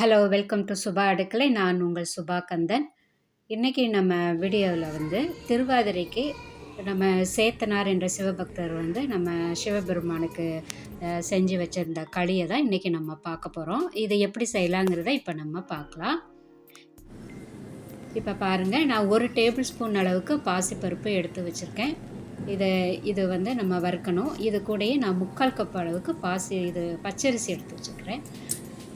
Hello welcome to Subha Adukkalai நான் உங்கள் சுபா கந்தன் இன்றைக்கி நம்ம வீடியோவில் வந்து திருவாதிரைக்கு நம்ம சேத்தனார் என்ற சிவபக்தர் வந்து நம்ம சிவபெருமானுக்கு செஞ்சு வச்சிருந்த களியை தான் இன்றைக்கி நம்ம பார்க்க போகிறோம் இதை எப்படி செய்யலாங்கிறத இப்போ நம்ம பார்க்கலாம். இப்போ பாருங்கள் நான் ஒரு டேபிள் ஸ்பூன் அளவுக்கு பாசிப்பருப்பு எடுத்து வச்சுருக்கேன். இதை இது வந்து நம்ம வறுக்கணும். இது கூடயே நான் முக்கால் கப் அளவுக்கு பாசி இது பச்சரிசி எடுத்து வச்சுக்கிறேன்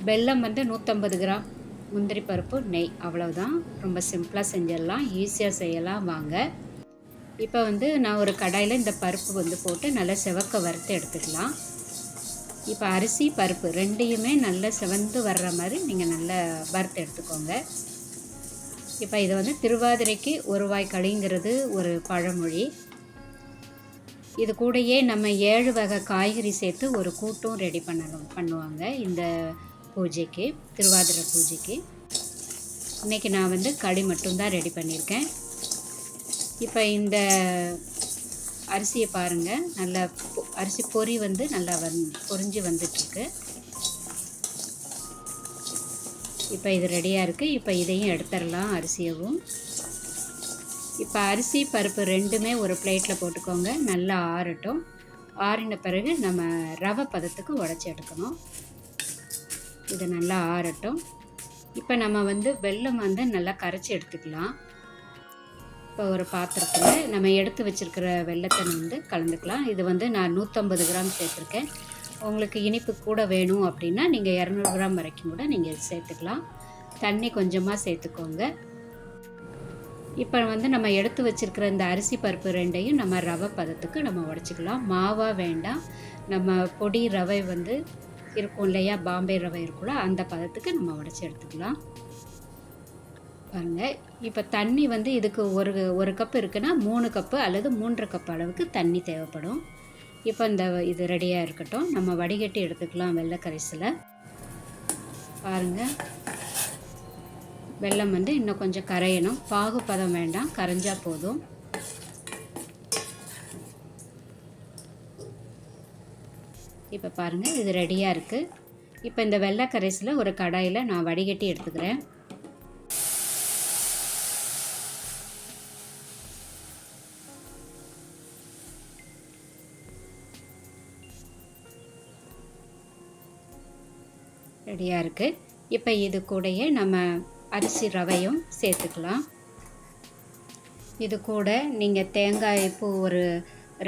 வெல்லம் வந்து நூற்றம்பது கிராம். முந்திரி பருப்பு நெய் அவ்வளோதான் ரொம்ப சிம்பிளாக செஞ்சிடலாம். ஈஸியாக செய்யலாம். வாங்க. இப்போ வந்து நான் ஒரு கடாயில் இந்த பருப்பு வந்து போட்டு நல்லா செவக்க வறுத்து எடுத்துக்கலாம். இப்போ அரிசி பருப்பு ரெண்டையுமே நல்லா செவந்து வர்ற மாதிரி நீங்கள் நல்லா வறுத்து எடுத்துக்கோங்க. இப்போ இது வந்து திருவாதிரைக்கு ஒரு வாய் களிங்கிறது ஒரு பழமொழி. இது கூடயே நம்ம ஏழு வகை காய்கறி சேர்த்து ஒரு கூட்டும் ரெடி பண்ணணும் பண்ணுவாங்க. இந்த பூஜைக்கு திருவாதிரை பூஜைக்கு. இன்றைக்கி நான் வந்து களி மட்டும்தான் ரெடி பண்ணியிருக்கேன். இப்போ இந்த அரிசியை பாருங்கள் நல்லா அரிசி பொரி வந்து நல்லா வந் பொறிஞ்சு வந்துட்டுருக்கு. இப்போ இது ரெடியாக இருக்குது இப்போ இதையும் எடுத்துடலாம் அரிசியவும். இப்போ அரிசி பருப்பு ரெண்டுமே ஒரு பிளேட்டில் போட்டுக்கோங்க. நல்லா ஆறட்டும். ஆறின பிறகு நம்ம ரவை பதத்துக்கு உடச்சி எடுக்கணும். இது நல்லா ஆறட்டும். இப்போ நம்ம வந்து வெல்லம் வந்து நல்லா கரைச்சி எடுத்துக்கலாம். இப்போ ஒரு பாத்திரத்தில் நம்ம எடுத்து வச்சுருக்கிற வெள்ளத்தை வந்து கலந்துக்கலாம். இது வந்து நான் நூற்றம்பது கிராம் சேர்த்துருக்கேன். உங்களுக்கு இனிப்பு கூட வேணும் அப்படின்னா நீங்கள் இரநூறு கிராம் வரைக்கும் கூட நீங்கள் சேர்த்துக்கலாம். தண்ணி கொஞ்சமாக சேர்த்துக்கோங்க. இப்போ வந்து நம்ம எடுத்து வச்சுருக்கிற இந்த அரிசி பருப்பு ரெண்டையும் நம்ம ரவை பதத்துக்கு நம்ம உடச்சிக்கலாம். மாவாக வேண்டாம். நம்ம பொடி ரவை வந்து இருக்கும் இல்லையா? பாம்பே ரவை இருக்குல்ல அந்த பதத்துக்கு நம்ம உடச்சி எடுத்துக்கலாம். பாருங்கள் இப்போ தண்ணி வந்து இதுக்கு ஒரு ஒரு கப் இருக்குன்னா மூணு கப்பு அல்லது மூன்றரை கப் அளவுக்கு தண்ணி தேவைப்படும். இப்போ இந்த இது ரெடியாக இருக்கட்டும். நம்ம வடிகட்டி எடுத்துக்கலாம் வெள்ளை கரைசலை. பாருங்கள் வெள்ளம் வந்து இன்னும் கொஞ்சம் கரையணும். பாகு பதம் வேண்டாம் கரைஞ்சால் போதும். இப்போ பாருங்கள் இது ரெடியாக இருக்குது இப்போ இந்த வெள்ளை கரைசலை ஒரு கடாயில் நான் வடிகட்டி எடுத்துக்கிறேன். ரெடியாக இருக்குது இப்போ இது கூடயே நம்ம அரிசி ரவையும் சேர்த்துக்கலாம். இது கூட நீங்கள் தேங்காய் பூ ஒரு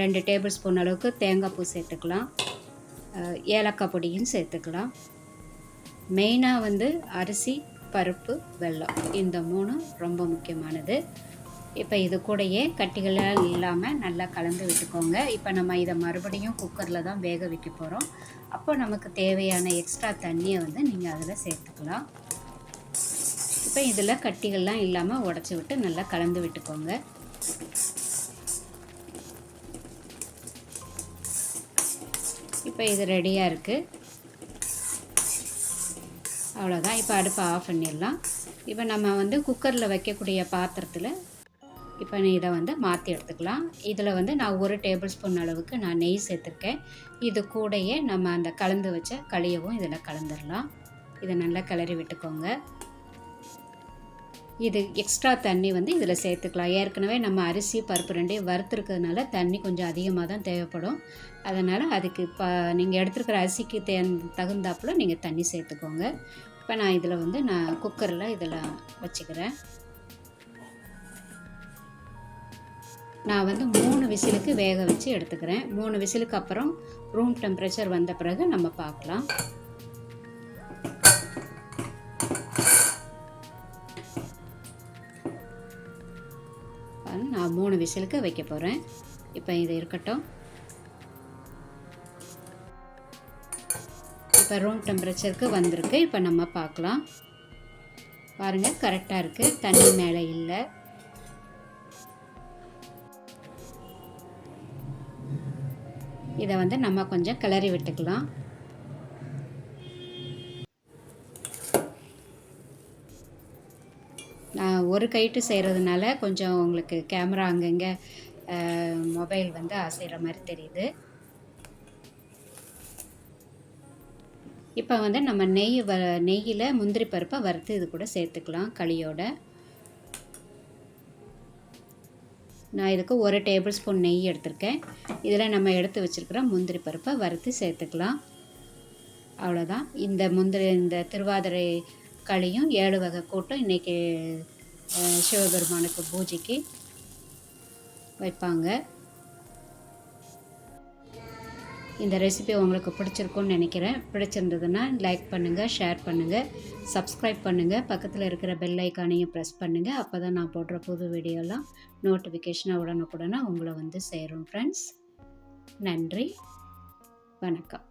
ரெண்டு டேபிள் ஸ்பூன் அளவுக்கு தேங்காய் பூ சேர்த்துக்கலாம். ஏலக்காய் பொடியும் சேர்த்துக்கலாம். மெயினாக வந்து அரிசி பருப்பு வெல்லம். இந்த மூணும் ரொம்ப முக்கியமானது. இப்போ இது கூடயே கட்டிகளாக இல்லாமல் நல்லா கலந்து விட்டுக்கோங்க. இப்போ நம்ம இதை மறுபடியும் குக்கரில் தான் வேக வைக்க போகிறோம் அப்போ நமக்கு தேவையான எக்ஸ்ட்ரா தண்ணியை வந்து நீங்கள் அதில் சேர்த்துக்கலாம். இப்போ இதில் கட்டிகள்லாம் இல்லாமல் உடச்சி விட்டு நல்லா கலந்து விட்டுக்கோங்க. இப்போ இது ரெடியாக இருக்குது அவ்வளோதான் இப்போ அடுப்பை ஆஃப் பண்ணிடலாம். இப்போ நம்ம வந்து குக்கரில் வைக்கக்கூடிய பாத்திரத்தில் இப்போ நீ இதை வந்து மாற்றி எடுத்துக்கலாம். இதில் வந்து நான் ஒரு டேபிள் ஸ்பூன் அளவுக்கு நான் நெய் சேர்த்துருக்கேன். இது கூடயே நம்ம அந்த கலந்து வச்ச களியவும் இதில் கலந்துடலாம். இதை நல்லா கிளறி விட்டுக்கோங்க. இது எக்ஸ்ட்ரா தண்ணி வந்து இதில் சேர்த்துக்கலாம். ஏற்கனவே நம்ம அரிசி பருப்பு ரெண்டையும் வறுத்துருக்கிறதுனால தண்ணி கொஞ்சம் அதிகமாக தான் தேவைப்படும். அதனால் அதுக்கு இப்போ நீங்கள் எடுத்துருக்கிற அரிசிக்கு தே தகுந்தாப்புல நீங்கள் தண்ணி சேர்த்துக்கோங்க. இப்போ நான் இதில் வந்து நான் குக்கரில் இதில் வச்சுக்கிறேன். நான் வந்து மூணு விசிலுக்கு வேக வச்சு எடுத்துக்கிறேன். மூணு விசிலுக்கு அப்புறம் ரூம் டெம்பரேச்சர் வந்த பிறகு நம்ம பார்க்கலாம். நான் மூணு விசிலுக்கு வைக்க போகிறேன் இப்போ இது இருக்கட்டும். இப்போ ரூம் டெம்பரேச்சருக்கு வந்திருக்கு. இப்போ நம்ம பார்க்கலாம். பாருங்கள் கரெக்டாக இருக்குது தண்ணி மேலே இல்லை. இதை வந்து நம்ம கொஞ்சம் கிளறி விட்டுக்கலாம். ஒரு கைட்டு செய்கிறதுனால கொஞ்சம் உங்களுக்கு கேமரா அங்கங்கே மொபைல் வந்து அசைகிற மாதிரி தெரியுது. இப்போ வந்து நம்ம நெய் வ நெய்யில் முந்திரி பருப்பை வறுத்து இது கூட சேர்த்துக்கலாம் களியோட. நான் இதுக்கு ஒரு டேபிள் ஸ்பூன் நெய் எடுத்திருக்கேன். இதில் நம்ம எடுத்து வச்சுருக்கிற முந்திரி பருப்பை வறுத்து சேர்த்துக்கலாம். அவ்வளோதான் இந்த முந்திரி இந்த திருவாதிரை களியும் ஏழு வகை கூட்டும் இன்றைக்கி சிவபெருமானுக்கு பூஜைக்கு வைப்பாங்க. இந்த ரெசிபி உங்களுக்கு பிடிச்சிருக்கும்னு நினைக்கிறேன். பிடிச்சிருந்ததுன்னா லைக் பண்ணுங்கள் ஷேர் பண்ணுங்கள் சப்ஸ்கிரைப் பண்ணுங்கள் பக்கத்தில் இருக்கிற பெல் ஐக்கானையும் ப்ரெஸ் பண்ணுங்கள் அப்போ தான் நான் போடுற புது வீடியோலாம் நோட்டிஃபிகேஷனாக உடனுக்குடனே உங்களை வந்து சேரும் ஃப்ரெண்ட்ஸ் நன்றி வணக்கம்.